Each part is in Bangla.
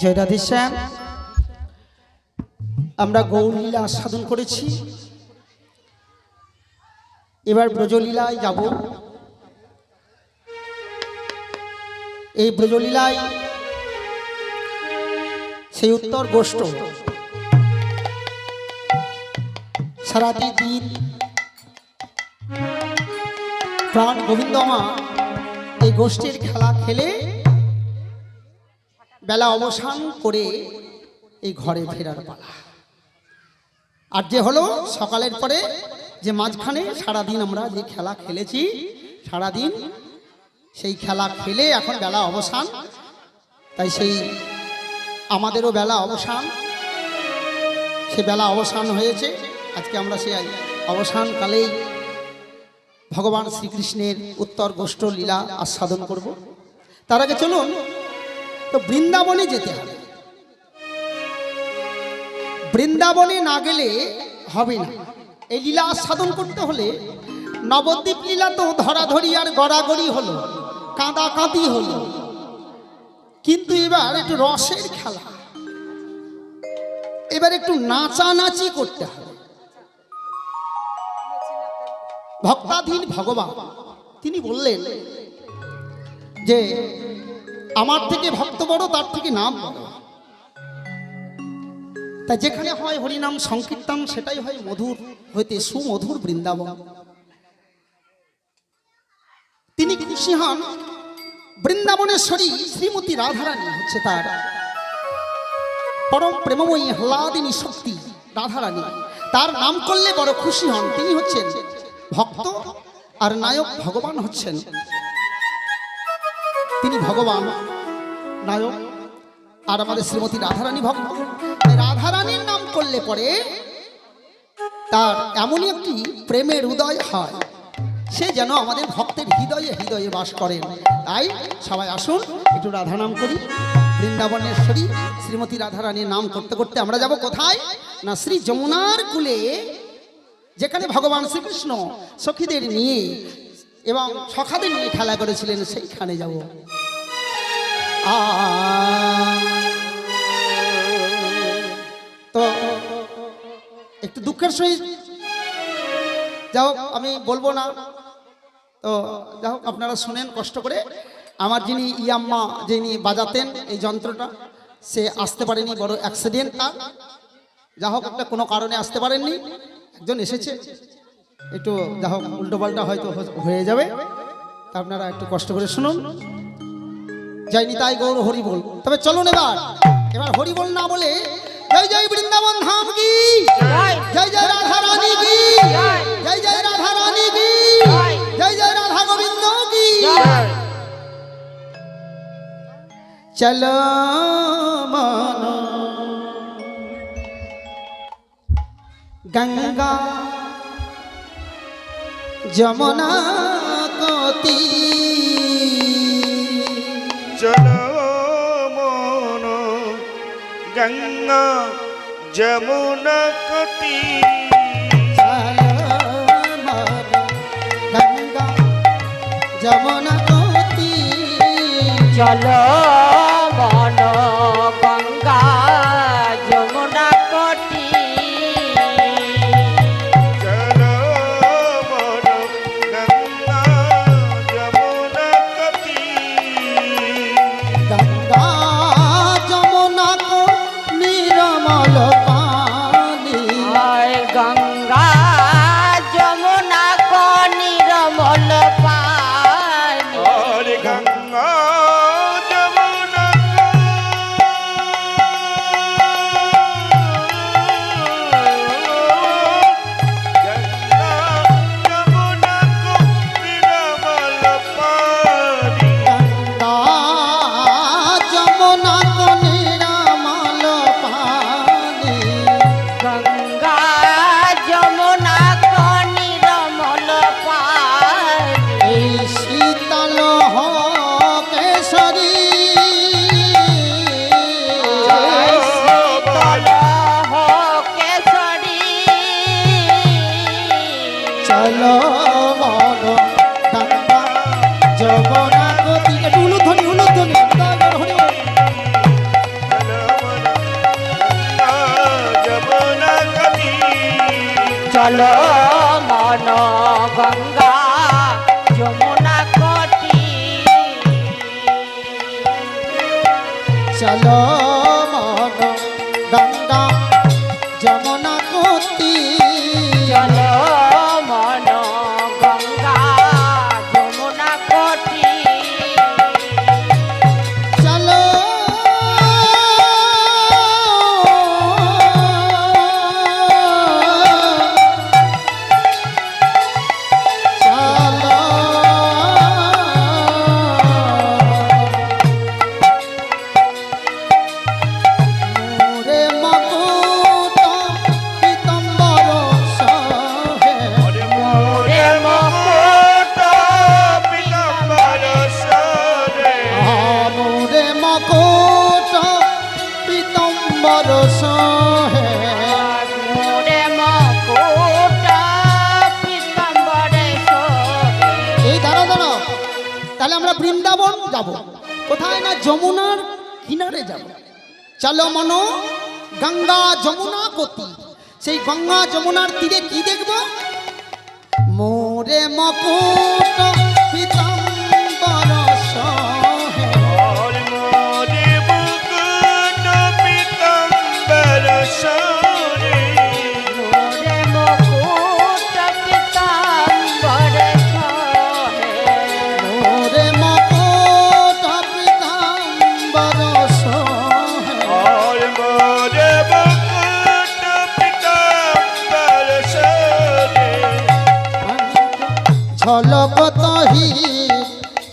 জয় রাধেশ্যাম আমরা গৌরলীলা সাধন করেছি। এবার ব্রজলীলায় যাব। এই ব্রজলীলায় সেই উত্তর গোষ্ঠ। সারাটি দিন প্রাণ গোবিন্দমা এই গোষ্ঠীর খেলা খেলে বেলা অবসান করে এই ঘরে ফেরার পালা। আর যে হলো সকালের পরে যে মাঝখানে সারাদিন আমরা যে খেলা খেলেছি, সারাদিন সেই খেলা খেলে এখন বেলা অবসান। তাই সেই আমাদেরও বেলা অবসান। সে বেলা অবসান হয়েছে। আজকে আমরা সেই অবসানকালেই ভগবান শ্রীকৃষ্ণের উত্তর গোষ্ঠ লীলা আস্বাদন করব। তার আগে চলুন তো বৃন্দাবনে যেতে হবে। বৃন্দাবনে না গেলে হবে না। এই লীলা আস্বাদন করতে হলে নবদ্বীপ লীলা তো ধরাধরি আর গড়াগড়ি হলো কাঁদা কাঁদি হলো। কিন্তু এবার একটু রসের খেলা। এবার একটু নাচানাচি করতে হবে। ভক্তাধীন ভগবান, তিনি বললেন যে আমার থেকে ভক্ত বড়, তার থেকে নাম বড়। তা যেখানে হয় হরিনাম সংকীর্তন, সেটাই হয় মধুর, হইতে সুমধুর বৃন্দাবন। তিনি খুশি হন, বৃন্দাবনেশ্বরী শ্রীমতী রাধারানী হচ্ছে তার। পরম প্রেমময়ী হ্লাদিনী শক্তি রাধারানী, তার নাম করলে বড় খুশি হন। তিনি হচ্ছেন ভক্ত আর নায়ক ভগবান হচ্ছেন তিনি ভগবান। নায়ক। আর আমাদের শ্রীমতী রাধারানী ভক্ত। রাধারানীর নাম করলে পরে তার এমনই একটি প্রেমের উদয় হয়। সে যেন আমাদের ভক্তের হৃদয়ে হৃদয়ে বাস করেন। তাই সবাই আসুন, একটু রাধা নাম করি। বৃন্দাবনেশ্বরী, শ্রীমতী রাধারানীর নাম করতে করতে আমরা যাব কোথায়? না, শ্রী যমুনার কুলে, যেখানে ভগবান শ্রীকৃষ্ণ সখীদের নিয়ে এবং সখাদের নিয়ে খেলা করেছিলেন, সেইখানে যাব। তো একটু দুঃখের সহিত যাই আমি বলব না। তো যাই আপনারা শুনেন, কষ্ট করে। আমার যিনি ইয়াম্মা, যিনি বাজাতেন এই যন্ত্রটা, সে আসতে পারেনি, বড় অ্যাক্সিডেন্ট তার যা হোক, একটা কোনো কারণে আসতে পারেননি। একজন এসেছে। একটু যা হোক, উল্টোপাল্টা হয়তো হয়ে যাবে। তা আপনারা একটু কষ্ট করে শুনুন। যাইনি তাই গৌর হরি বল তবে চলুন এবার। এবার হরি বল না বলে জয় জয় বৃন্দাবন ধাম কি? জয় জয় রাধা রানী কি? জয় জয় রাধা রানী কি? জয় জয় রাধা গোবিন্দ কি? চলো মন। গঙ্গা যমুনা কতি। চলো মন গঙ্গা যমুনা কতি গঙ্গা যমুনা কতি চলো মন চলে যাব। চলো মনো, গঙ্গা যমুনা কতি সেই গঙ্গা যমুনার তীরে কি দেখব? মোরে মকুট পিতা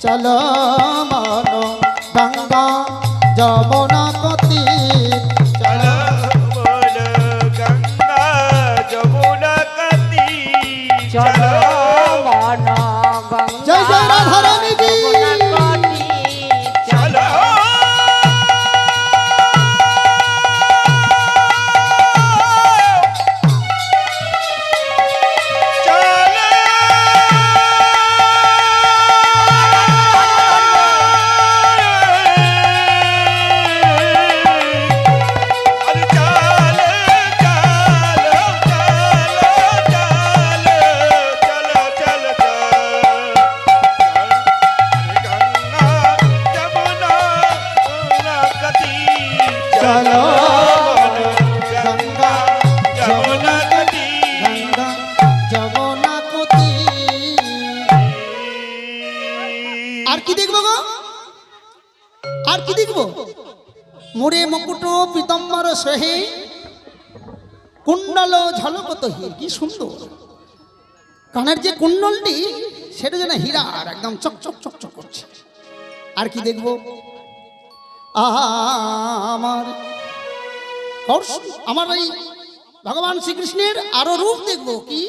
চল মানো গঙ্গা যমন ঝরে কুণ্ডল ঝলকত হীর কি সুন্দর। কানের যে কুণ্ডলটি, সেটা যেন হীরা আর একদম চক চক চক চক করছে। আর কি দেখব? আমার আমার এই ভগবান শ্রীকৃষ্ণের আরও রূপ দেখব, কি?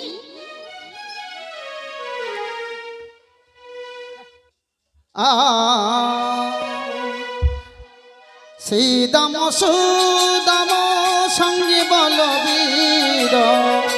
শ্রীদাম সুদাম Senhor.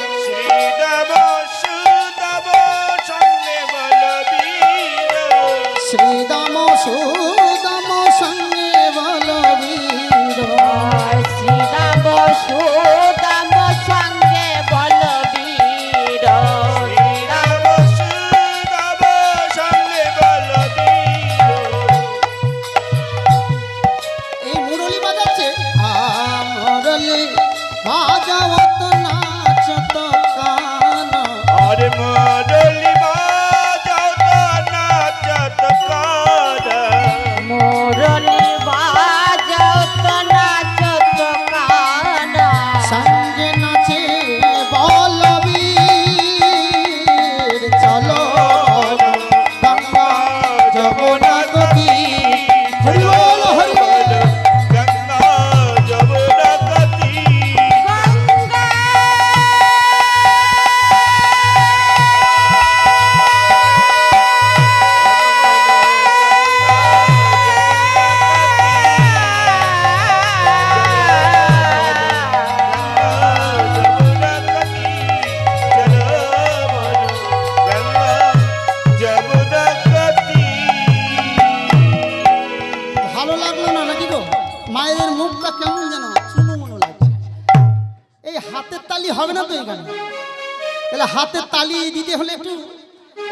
হাতে তালি দিতে হলে একটু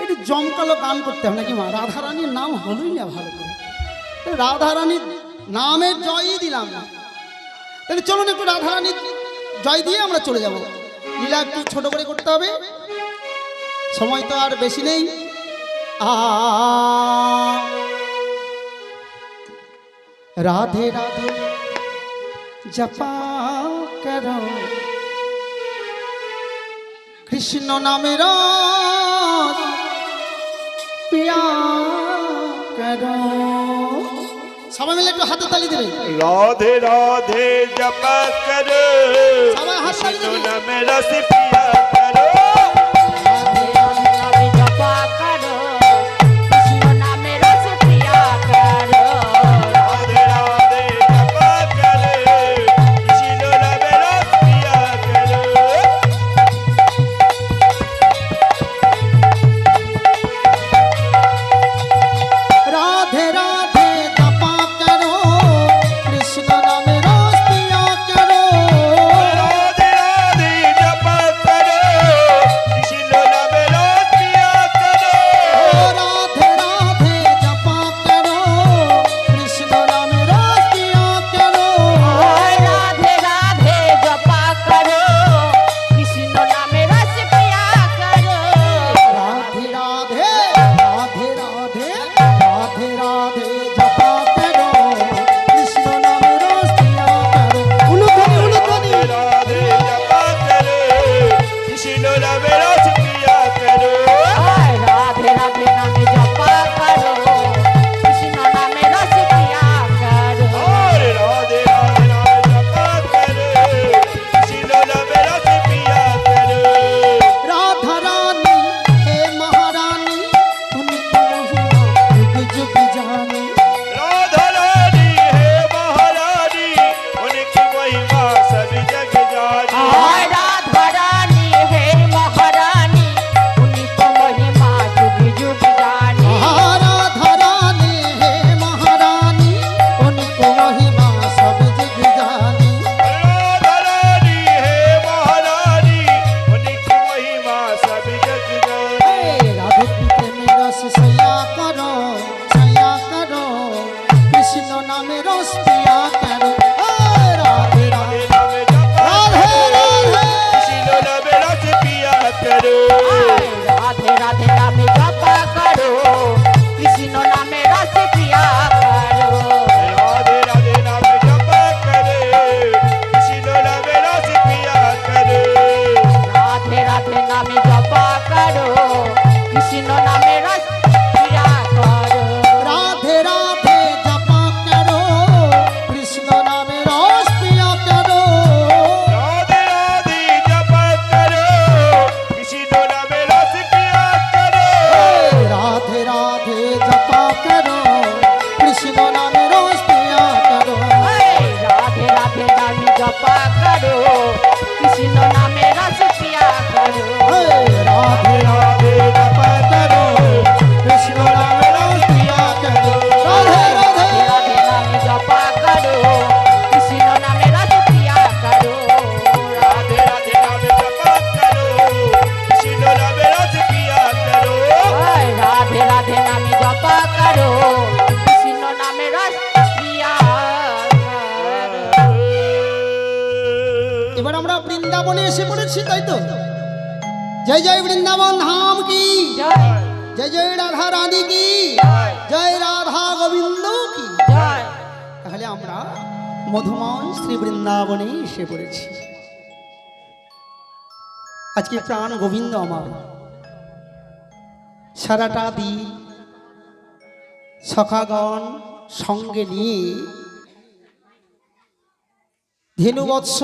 একটু জমকালো গান করতে হবে নাকি মা? রাধারানীর নাম হলোই না ভালো করে। রাধারানীর নামের জয়ই দিলাম। না তাহলে চলুন একটু রাধারানীর জয় দিয়ে আমরা চলে যাব। লীলা একটু ছোট করে করতে হবে। সময় তো আর বেশি নেই। রাধে রাধে, জপা করো। কৃষ্ণ নামে সবাই মিলে একটু হাতে তালি দেবে রাধে রাধে জপা করো। সবাই হাতে তালি দিলে নামে রাসি পিয়া করো পাকার তো জয় জয় বৃন্দাবন ধাম কি জয় জয় রাধা রানী কি জয় রাধা গোবিন্দ কি তাহলে আমরা মধুময় শ্রী বৃন্দাবনে এসে পড়েছি। আজকে প্রাণ গোবিন্দ আমার। সারাটা দি সখাগণ সঙ্গে নিয়ে ধেনুবৎস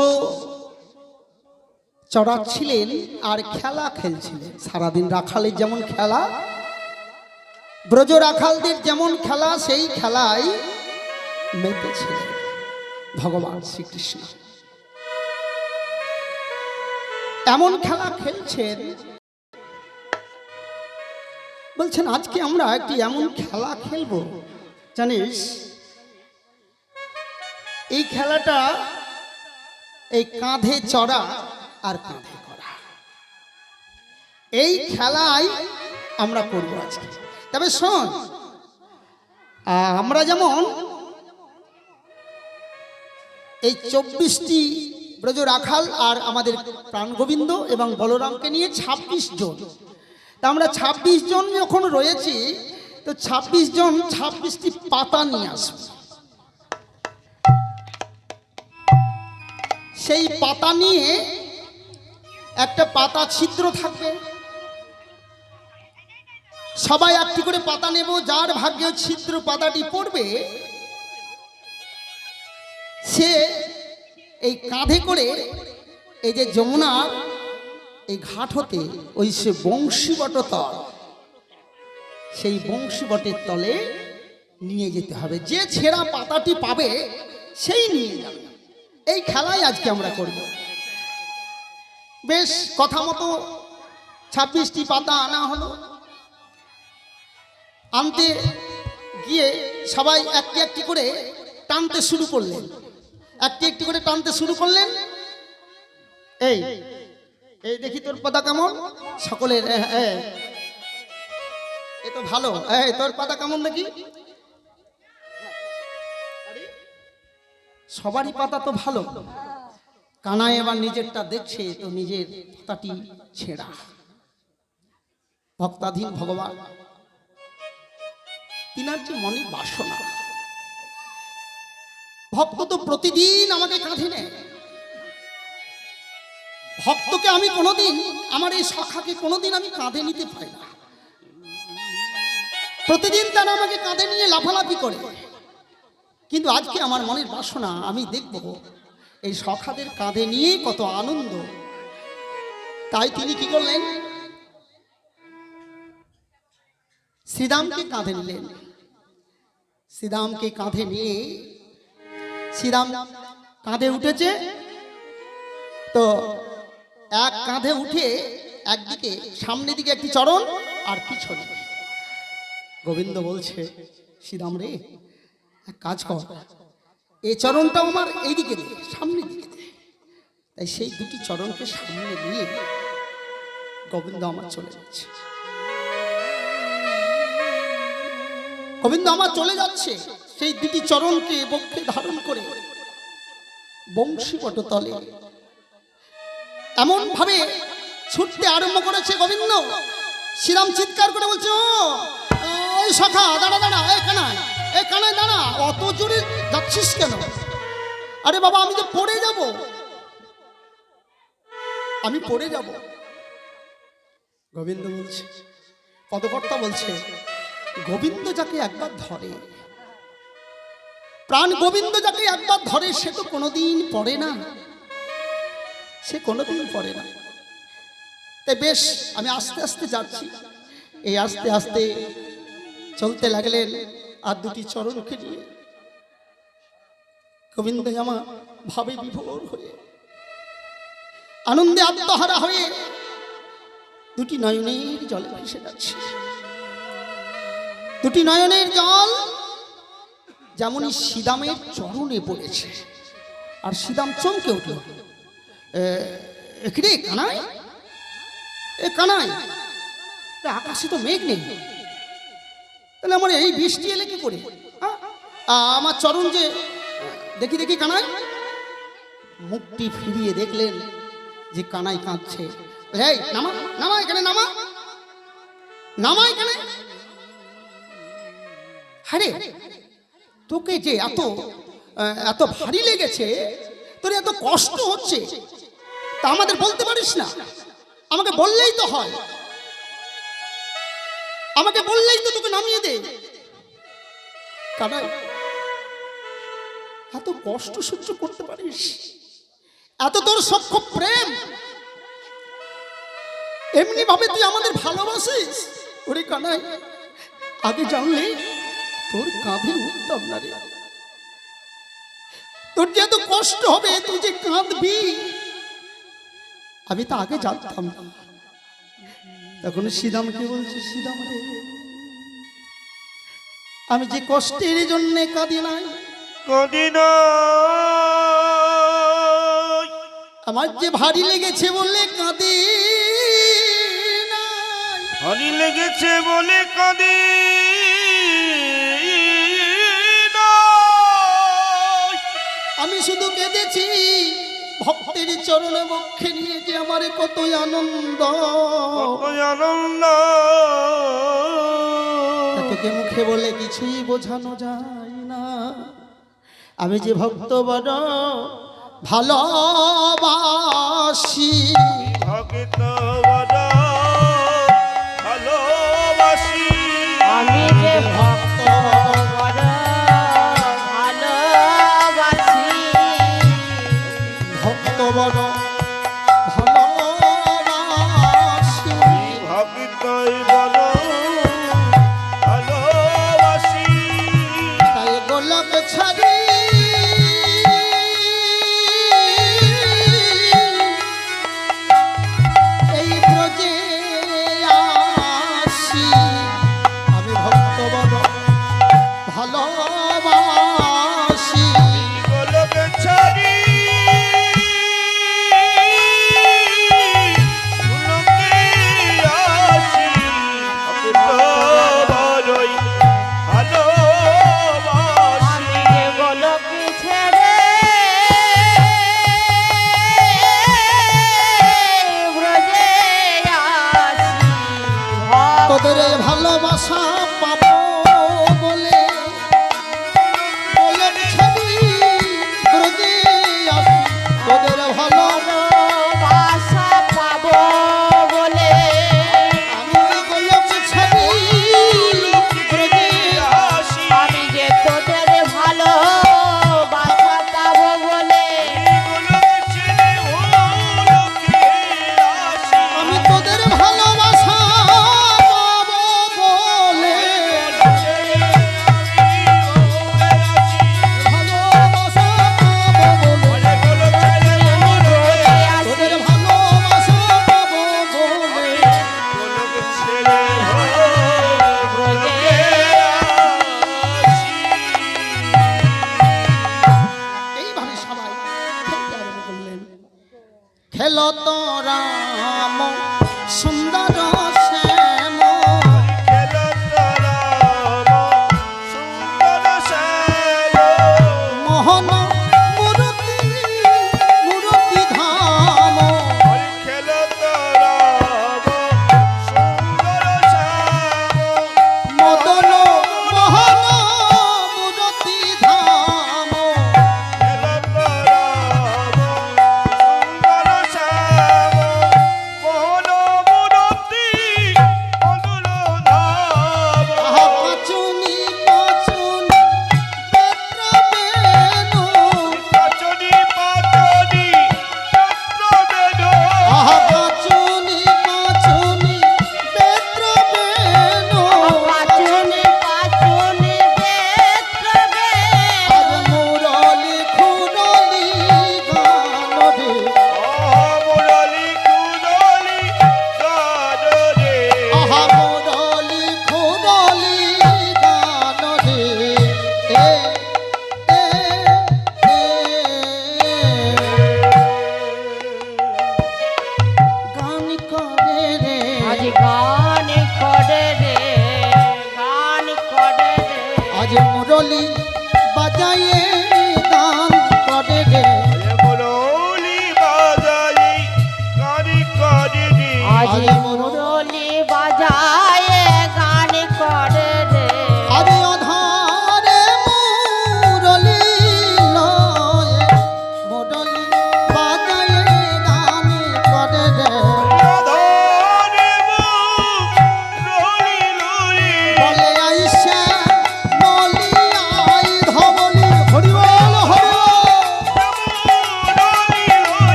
চড়াচ্ছিলেন আর খেলা খেলছিলেন। সারাদিন রাখালের যেমন খেলা, ব্রজ রাখালদের যেমন খেলা, সেই খেলাই মেতেছিলেন ভগবান শ্রীকৃষ্ণ। এমন খেলা খেলছেন, বলছেন, আজকে আমরা একটি এমন খেলা খেলব। জানিস, এই খেলাটা, এই কাঁধে চড়া আর কাঁধে করা। এই খেলায় আমরা করব আজকে। তবে শোন আমরা যেমন এই চব্বিশটি ব্রজ রাখাল আর আমাদের প্রাণগোবিন্দ এবং বলরামকে নিয়ে ২৬ জন। তা আমরা ২৬ জন যখন রয়েছি, তো ২৬ জন ২৬টি পাতা নিয়ে আস সেই পাতা নিয়ে একটা পাতা ছিদ্র থাকবে। সবাই একটি করে পাতা নেব, যার ভাগ্যে ছিদ্র পাতাটি পড়বে, সে এই কাঁধে করে এই যে যমুনার এই ঘাট হতে ওই সে বংশীবট তল, সেই বংশীবটের তলে নিয়ে যেতে হবে। যে ছেঁড়া পাতাটি পাবে, সেই নিয়ে যাবে। এই খেলাই আজকে আমরা করব। বেশ কথা মতো ছাব্বিশটি পাতা আনা হলো। আনতে গিয়ে সবাই একটি একটি করে টানতে শুরু করলেন। একটি একটি করে টানতে শুরু করলেন। এই এই দেখি তোর পাতা কেমন? সকলের এ, তো ভালো। এই তোর পাতা কেমন দেখি? সবারই পাতা তো ভালো। কানাই এবার নিজেরটা দেখছে, তো নিজের পাতাটি ছেঁড়া। ভক্তাধীন ভগবান, তিনার যে মনে বাসনা, ভক্ত তো প্রতিদিন আমাকে কাঁধে নেয়। ভক্তকে আমি কোনোদিন, আমার এই সখাকে কোনোদিন আমি কাঁধে নিতে পারি না। প্রতিদিন তারা আমাকে কাঁধে নিয়ে লাফালাফি করে। কিন্তু আজকে আমার মনের বাসনা, আমি দেখব এই সখাদের কাঁধে নিয়ে কত আনন্দ। তাই তিনি কি করলেন? শ্রীরামকে কাঁধে নিলেন। শ্রীরামকে কাঁধে নিয়ে শ্রীরাম কাঁধে উঠেছে। তো এক কাঁধে উঠে একদিকে সামনের দিকে একটি চরণ আর পিছনে। গোবিন্দ বলছে শ্রীরাম রে, এক কাজ কর। এই চরণটাও আমার এইদিকে দে, সামনের দিকে তাই সেই দুটি চরণকে সামনে নিয়ে গোবিন্দ আমার চলে যাচ্ছে। গোবিন্দ আমার চলে যাচ্ছে, সেই দুটি চরণকে বক্ষে ধারণ করে বংশী পটতলে এমন ভাবে ছুটতে আরম্ভ করেছে গোবিন্দ। শ্রীরাম চিৎকার করে বলছে, ও সখা, দাঁড়া দাঁড়া এ কানায় এ কানায় দাঁড়া, অত জোরে যাচ্ছিস কেন? আরে বাবা, আমি তো পড়ে যাব। আমি পড়ে যাব। গোবিন্দ বলছে, পদকর্তা বলছে, গোবিন্দ যাকে একবার ধরে, প্রাণ গোবিন্দ যাকে একবার ধরে, সে তো কোনোদিন পড়ে না। সে কোনোদিন পড়ে না। তাই বেশ, আমি আস্তে আস্তে যাচ্ছি। এই আস্তে আস্তে চলতে লাগলেন আর দুটি চরণকে নিয়ে গোবিন্দ আমার ভাবে বিভোর হয়ে আনন্দে আত্মহারা হয়ে দুটি নয়নের জলে ভেসে যাচ্ছে। দুটি নয়নের জল যেমনই সিদামের চরণে পড়েছে, আর সিদাম চমকে উঠল। এখানে কানাই? এ কানাই? আকাশে তো মেঘ নেই। তাহলে আমার এই বৃষ্টি এলে কি করি? হ্যাঁ? আমার চরণ যে, দেখি দেখি কানাই মুখটি ফিরিয়ে দেখলেন যে কানাই কাঁদছে। এই, নামা নামা এখানে, নামা। নামা এখানে। হারে তোকে যে এত এত ভারী লেগেছে, তোর এত কষ্ট হচ্ছে, তা আমাদের বলতে পারিস না। আমাকে বললেই তো হয়। আমাকে বললেই তো তোকে নামিয়ে দে। কানাই, এত কষ্ট সহ্য করতে পারিস? এত তোর সক্ষ প্রেম? এমনি ভাবে তুই আমাদের ভালোবাসিস? ওরে কানাই, আগে জানলে তোর কাঁধে উঠতাম না রে। তোর যে এত কষ্ট হবে, তুই যে কাঁদবি, আমি তো আগে জানতাম না। তখন সিদামকে বলছে সিদাম রে আমি যে কষ্টের জন্যে কাঁদি নাই কাঁদি আমার যে ভারী লেগেছে বলে কাঁদি ভারী লেগেছে বলে কাঁদি আমি শুধু কেঁদেছি ভক্তের চরণে বক্ষে নিয়ে যে আমার কতই আনন্দ। আনন্দ। তোকে মুখে বলে কিছুই বোঝানো যায় না। আমি যে ভক্ত বড় ভালো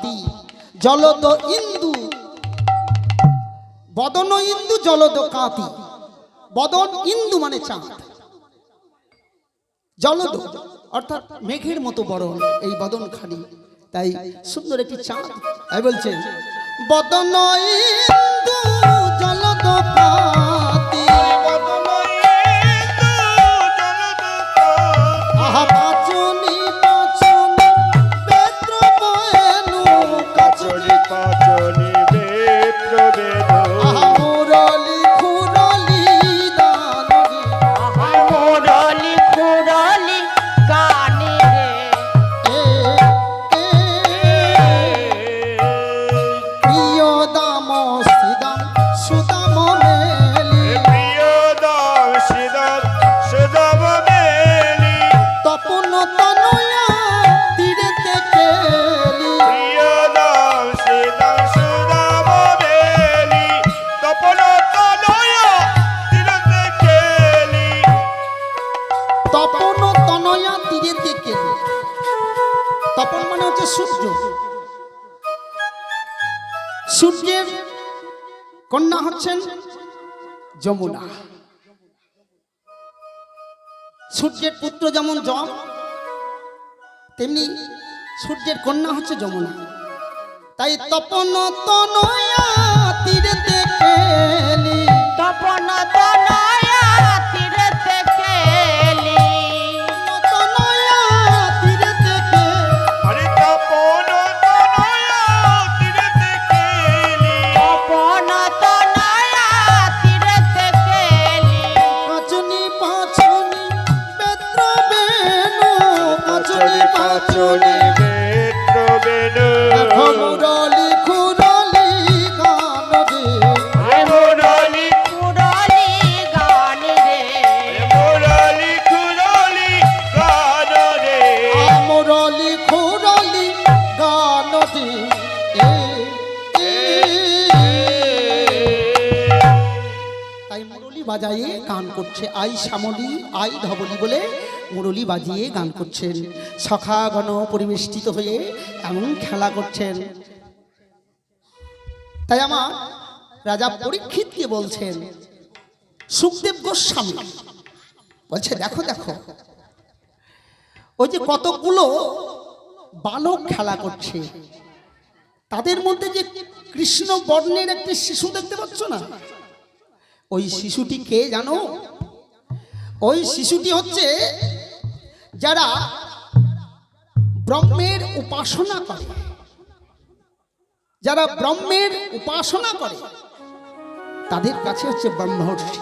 ভাতি জলদ ইন্দু। বদন ইন্দু, জলদ কাতি বদন ইন্দু মানে চাঁদ। জলদ, অর্থাৎ মেঘের মতো বরণ এই বদন খালি তাই সুন্দর একটি চাঁদ। তাই বলছেন বদন ইন্দু, জলদ কাতি হচ্ছেন যমুনা। সূর্যের পুত্র যেমন যম তেমনি সূর্যের কন্যা হচ্ছে যমুনা। তাই তপন তনয়া তীরে দেখে তপন বাজায়ে গান করছে। আই শ্যামলি, আই ধবলি বলে মুরলি বাজিয়ে গান করছেন। সখাগণ পরিবেষ্টিত হয়ে এমন খেলা করছেন। তাই আমার রাজা পরীক্ষিতকে বলছেন, সুখদেব গোস্বামী। বলছে, দেখো দেখো, ওই যে কতগুলো বালক খেলা করছে। তাদের মধ্যে যে কৃষ্ণ বর্ণের একটি শিশু দেখতে পাচ্ছ না? ওই শিশুটি কে জানো? ওই শিশুটি হচ্ছে যারা ব্রহ্মের উপাসনা করে। যারা ব্রহ্মের উপাসনা করে, তাদের কাছে হচ্ছে ব্রহ্মর্ষি।